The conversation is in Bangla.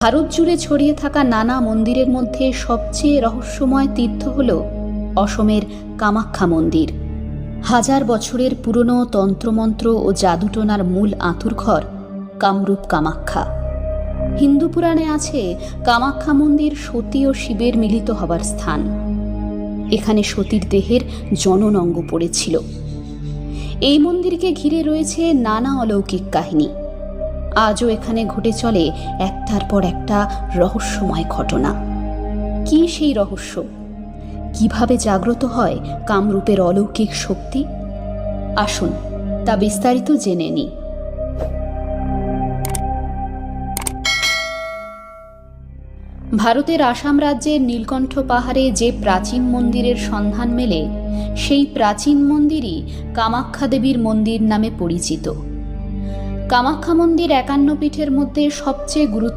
ভারত জুড়ে ছড়িয়ে থাকা নানা মন্দিরের মধ্যে সবচেয়ে রহস্যময় তীর্থ হল অসমের কামাখ্যা মন্দির। হাজার বছরের পুরনো তন্ত্রমন্ত্র ও জাদুটোনার মূল আঁতুরঘর কামরূপ কামাখ্যা। হিন্দু পুরাণে আছে কামাখ্যা মন্দির সতী ও শিবের মিলিত হবার স্থান। এখানে সতীর দেহের জনন অঙ্গ পড়েছিল। এই মন্দিরকে ঘিরে রয়েছে নানা অলৌকিক কাহিনী। আজও এখানে ঘটে চলে একটার পর একটা রহস্যময় ঘটনা। কি সেই রহস্য? কীভাবে জাগ্রত হয় কামরূপের অলৌকিক শক্তি? আসুন, তা বিস্তারিত জেনে নিই। ভারতের আসাম রাজ্যের নীলকণ্ঠ পাহাড়ে যে প্রাচীন মন্দিরের সন্ধান মেলে, সেই প্রাচীন মন্দিরই কামাখ্যা দেবীর মন্দির নামে পরিচিত। কামাখ্যা মন্দির একান্ন পীঠের মধ্যে সবচেয়ে গুরুত্ব